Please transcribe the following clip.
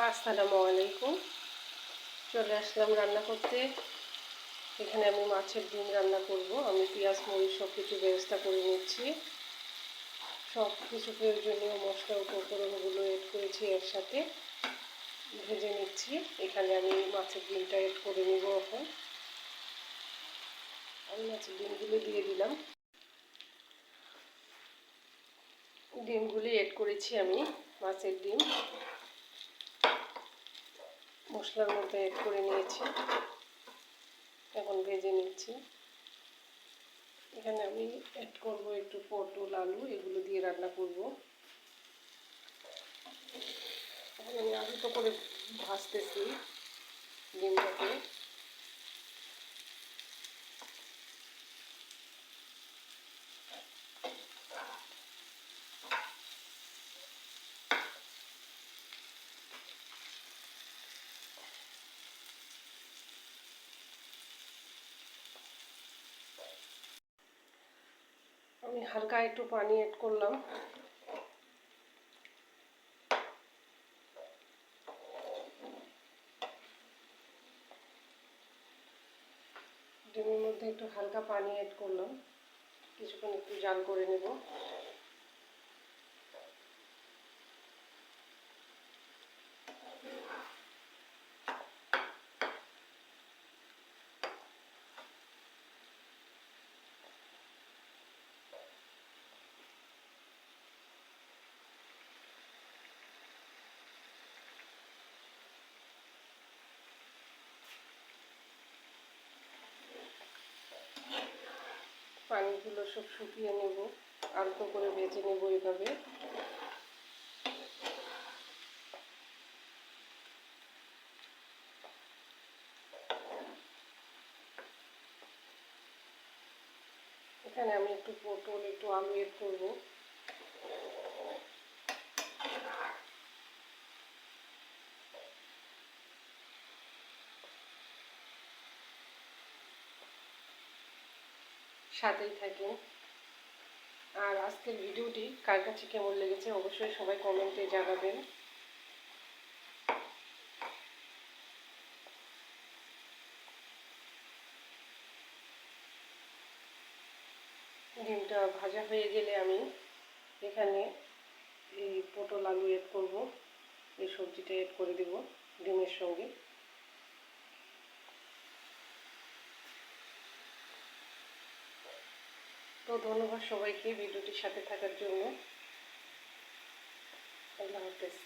আসসালামু আলাইকুম। চলে আসলাম রান্না করতে। এখানে আমি মাছের ডিম রান্না করব। আমি পেঁয়াজ, মরিচ সব কিছু ব্যবস্থা করে নিচ্ছি। সব কিছু প্রয়োজনীয় মশলা, উপকরণগুলো এড করেছি এর সাথে ভেজে নিচ্ছি। এখানে আমি মাছের ডিমটা এড করে নিব এখন। আমি মাছের ডিমগুলো দিয়ে দিলাম। ডিমগুলি এড করেছি আমি, মাছের ডিম। মশলার মধ্যে অ্যাড করে নিয়েছি। এখন ভেজে নিচ্ছি। এখানে আমি অ্যাড করব একটু পটল, আলু, এগুলো দিয়ে রান্না করব। এখন আমি আলু তো করে ভাজতেছি ডিমটাকে। আমি হালকা একটু পানি অ্যাড করলাম। ডিমের মধ্যে একটু হালকা পানি অ্যাড করলাম। কিছুক্ষণ একটু জাল করে নেব। পানিগুলো সব শুকিয়ে নেব, আলতো করে বেঁচে নেব এইভাবে এখানে আমি একটু পটল, একটু আলু এড করব। সাথেই থাকেন আর আজকের ভিডিওটি কার কাছে কেমন লেগেছে অবশ্যই সবাই কমেন্টে জানাবেন। ডিমটা ভাজা হয়ে গেলে আমি এখানে এই পটল আলু এড করব। এই সবজিটা এড করে দেব ডিমের সঙ্গে। তো ধন্যবাদ সবাইকে ভিডিওটির সাথে থাকার জন্য। আল্লাহ হাফেজ।